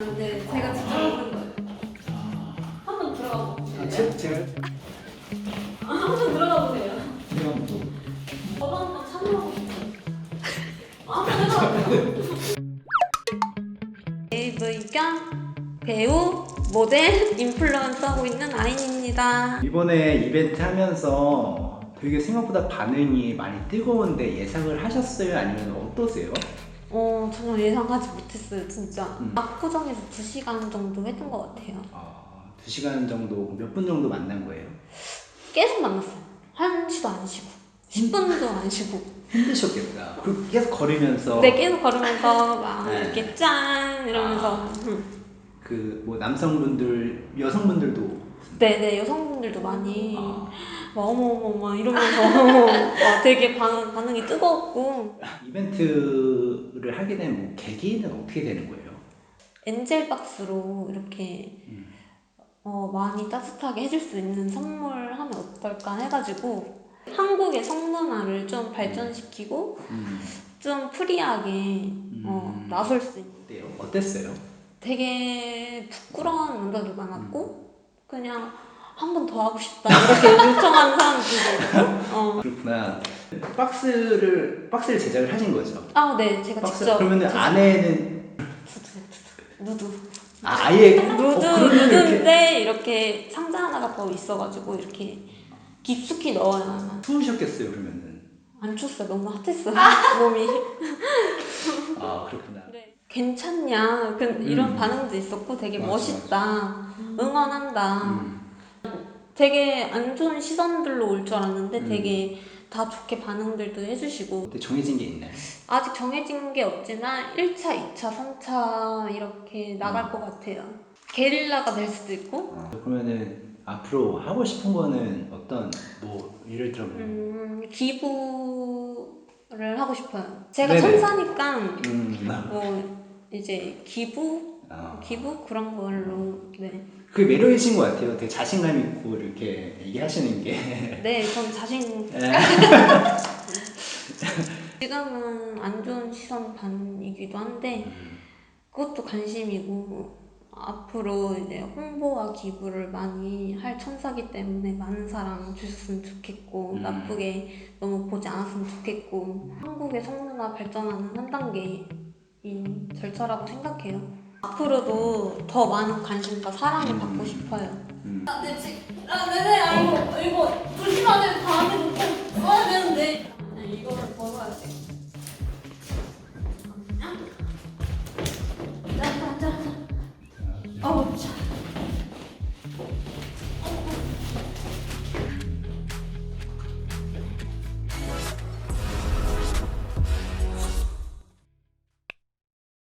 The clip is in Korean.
근데 제가 진짜 모르는 거예요. 한번 들어가 보세요. 아, 제, 제가 한번 들어가 보세요. 제가 뭐 저도 한번 참여하고 싶어요. 한번 해봐요. AV 겸 배우, 모델, 인플루언서 하고 있는 아인입니다. 이번에 이벤트 하면서 되게 생각보다 반응이 많이 뜨거운데 예상을 하셨어요? 아니면 어떠세요? 어, 전혀 예상하지 못했어요, 진짜. 음. 압구정에서 2시간 정도 했던 것 같아요. 아, 2시간 정도, 몇 분 정도 만난 거예요? 계속 만났어요. 한 시도 안 쉬고. 10분도 안 쉬고. 힘드셨겠다. 그 계속 걸으면서 네, 계속 걸으면서 막 네. 이렇게 짠 이러면서. 아. 음. 그뭐 남성분들, 여성분들도 네네, 여성분들도 많이 아, 막 어머 어머 막 이러면서 막 되게 반응, 반응이 뜨거웠고 이벤트를 하게 된 뭐 계기는 어떻게 되는 거예요? 엔젤 박스로 이렇게 음. 어, 많이 따뜻하게 해줄 수 있는 선물하면 어떨까 해가지고 한국의 성문화를 좀 발전시키고 음, 좀 프리하게 어, 음. 나설 수 있는? 어땠어요? 되게 부끄러운 남자도 많았고 그냥 한 번 더 하고 싶다 이렇게 요청하는 사람들도 있고 어. 그렇구나. 박스를 박스를 제작을 하신 거죠? 아, 네, 제가 박스 직접 그러면 제작- 안에는 누드 아, 아예 누드 어, 그러면 이렇게 누드인데 이렇게 상자 하나가 더 있어가지고 이렇게 깊숙이 넣어야 추우셨겠어요 그러면은. 안 춥어요 너무 핫했어요 몸이 아 그렇구나. 괜찮냐 그 이런 음. 반응도 있었고 되게 맞아, 멋있다 응원한다 음. 되게 안 좋은 시선들로 올 줄 알았는데 음. 되게 다 좋게 반응들도 해주시고 어때 정해진 게 있나요? 아직 정해진 게 없지만 1차, 2차, 3차 이렇게 나갈 음. 것 같아요 게릴라가 될 수도 있고 어, 그러면은 앞으로 하고 싶은 거는 어떤 뭐 예를 들어 뭐 음, 기부 를 하고 싶어요. 제가 네네. 천사니까 음, 뭐 이제 기부, 아, 기부 그런 걸로 네, 그게 매력이신 것 같아요. 되게 자신감 있고 이렇게 얘기하시는 게. 네, 전 자신 네. 지금은 안 좋은 시선 반이기도 한데 음, 그것도 관심이고 앞으로 이제 홍보와 기부를 많이 할 천사기 때문에 많은 사랑 주셨으면 좋겠고 음. 나쁘게 너무 보지 않았으면 좋겠고 한국의 성문화 발전하는 한 단계인 절차라고 생각해요. 앞으로도 더 많은 관심과 사랑을 음. 받고 싶어요. 음. 아, 네, 지, 아, 네네, 아, 이거, 이거, 조심하세요. 다음에 out.